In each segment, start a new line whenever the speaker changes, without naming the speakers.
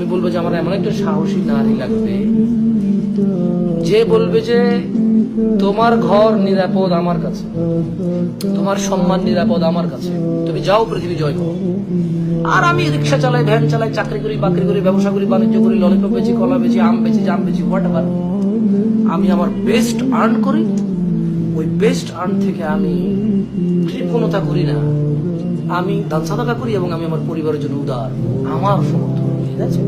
তুমি বলবে যে আমার এমন একটা সাহসী নারী লাগবে যে বলবে যে তোমার ঘর নিরাপদ আমার কাছে, তোমার সম্মান নিরাপদ আমার কাছে, তুমি যাও পৃথিবী জয় করো। আর আমি রিক্সা চালাই, ভ্যান চালাই, চাকরি করি, বাকরি করি, ব্যবসা করি, বাণিজ্য করি, ললিপপ বেচি, কলা বেচি, আম বেচি, জাম বেচি হোয়াট এভার আমি আমার বেস্ট আর্ন করি, ওই বেস্ট আর্ন থেকে আমি কৃপণতা করি না। আমি দান সাদাকা করি এবং আমি আমার পরিবারের জন্য উদার, আমার সমর্থন। আছে।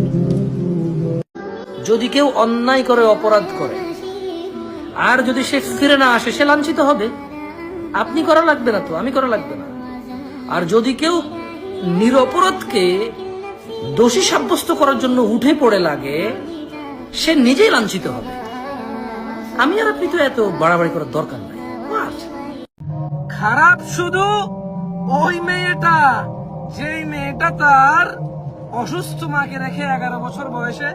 যদি কেউ অন্যায় করে, অপরাধ করে, আর যদি সে ফিরে না আসে, সে লাঞ্ছিত হবে। আপনি করা লাগবে না তো, আমি করা লাগবে না। আর যদি কেউ নিরপরাধকে দোষী সাব্যস্ত করার জন্য উঠে পড়ে লাগে, সে নিজেই লাঞ্ছিত হবে। আমি আর আপনি তো এত বাড়াবাড়ি করার দরকার নাই। খারাপ শুধু ওই মেয়েটা, যেই মেয়েটা তার অসুস্থ মাকে রেখে এগারো বছর বয়সে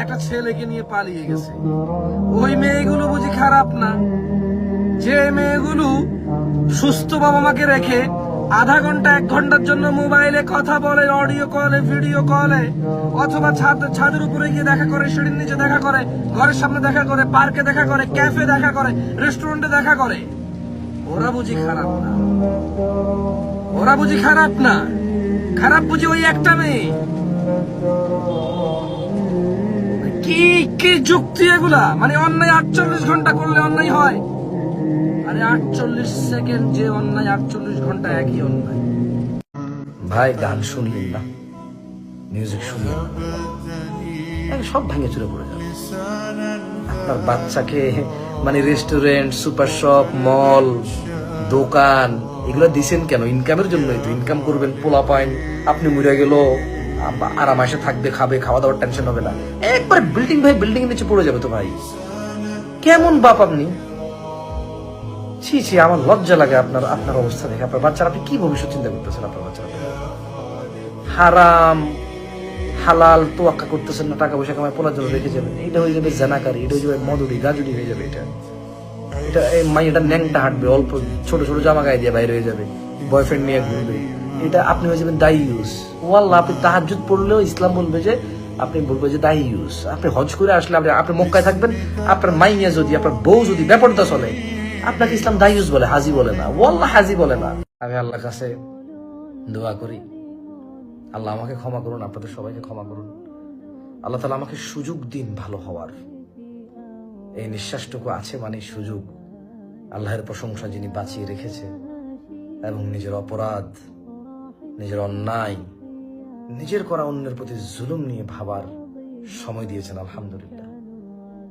একটা ছেলেকে নিয়ে পালিয়ে গেছে। ওই মেয়েগুলো বুঝি খারাপ না? যে মেয়েগুলো সুস্থ বাবা মাকে রেখে আধা ঘণ্টা, এক ঘণ্টার জন্য মোবাইলে কথা বলে, অডিও কলে, ভিডিও কলে, অথবা ছাদ, ছাদের উপরে গিয়ে দেখা করে, সিঁড়ির নিচে দেখা করে, ঘরের সামনে দেখা করে, পার্কে দেখা করে, ক্যাফে দেখা করে, রেস্টুরেন্টে দেখা করে। ওরা বুঝি খারাপ না? ওরা বুঝি খারাপ না? খারাপ বুঝি ওই একটা মেয়ে? কি কি যুক্তি এগুলা? মানে অন্যায় আটচল্লিশ ঘণ্টা করলে অন্যায় হয়। আরে আটচল্লিশ সেকেন্ড যে অন্যায়, আটচল্লিশ ঘণ্টা একই অন্যায়। ভাই, গান শুনলেন না। মিউজিক শুনলেন সব ভেঙে চুরে পড়ে যাবে। আপনার বাচ্চাকে মানে রেস্টুরেন্ট সুপার শপ মল দোকান, এগুলো দিছেন কেন? ইনকামের জন্যই তো। ইনকাম করবেন পোলা পাইন আপনি মরে গেল। আরামাসে থাকবে, খাবে, খাওয়া দাওয়ার টেনশন হবে না। একবার বিল্ডিং ভাই বিল্ডিং নিচে পড়ে যাবে তো ভাই। কেমন বাপ আপনি? ছি ছি, আমার লজ্জা লাগে আপনার আপনার অবস্থা দেখে। আপনার বাচ্চারা, আপনি কি ভবিষ্যৎ চিন্তা করতেছেন আপনার বাচ্চারা? হারাম, হালাল তোয়াক্কা করতেছেন না, টাকা পয়সা কামায় পোলার জন্য রেখে যাবেন। এটা হয়ে যাবে জানাকারি, এটা হয়ে যাবে মদুরি গাজুরি হয়ে যাবে এটা। এটা, এই এটা ন্যাংটা হাঁটবে, অল্প, ছোট ছোট জামা গায়ে দিয়ে বাইরে হয়ে যাবে। বয়ফ্রেন্ড নিয়ে ঘুরবে। এটা আপনি হয়ে যাবেন দায়ী ইউজ ওয়াল্লাহ, আপনি তাহাজুদ পড়লেও ইসলাম বলবে যে, আপনি বলবে যে দায়ী ইউস। আপনি হজ করে আসলে আপনি আপনি মক্কায় থাকবেন, আপনার মাইয়া যদি, আপনার বউ যদি ব্যাপারটা চলে, আপনাকে ইসলাম দায়ী ইউজ বলে, হাজি বলে না। ওয়াল্লাহ, হাজি বলে না। আমি আল্লাহর কাছে দোয়া করি। আল্লাহ আমাকে ক্ষমা করুন, আপনাদের সবাইকে ক্ষমা করুন। আল্লাহ তালা আমাকে সুযোগ দিন ভালো হওয়ার। এই নিঃশ্বাসটুকু আছে মানে সুযোগ। আল্লাহর প্রশংসা যিনি বাঁচিয়ে রেখেছে এবং নিজের অপরাধ নিজের অন্যায় নিজের করা অন্যের প্রতি জুলুম নিয়ে ভাবার সময় দিয়েছেন আলহামদুলিল্লাহ।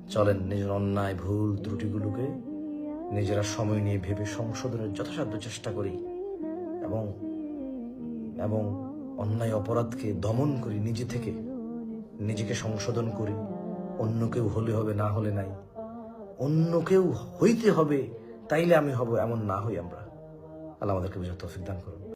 চলেন নিজের অন্যায় ভুল ত্রুটিগুলোকে নিজেরা সময় নিয়ে ভেবে সংশোধনের যথাসাধ্য চেষ্টা করি এবং এবং অন্যায় অপরাধকে দমন করি নিজে থেকে। নিজেকে সংশোধন করি। অন্য কেউ হলে হবে, না হলে নাই। অন্য কেউ হইতে হবে, তাইলে আমি হব এমন না হই আমরা। আল্লাহ আমাদেরকে বুঝার তৌফিক দান করুন।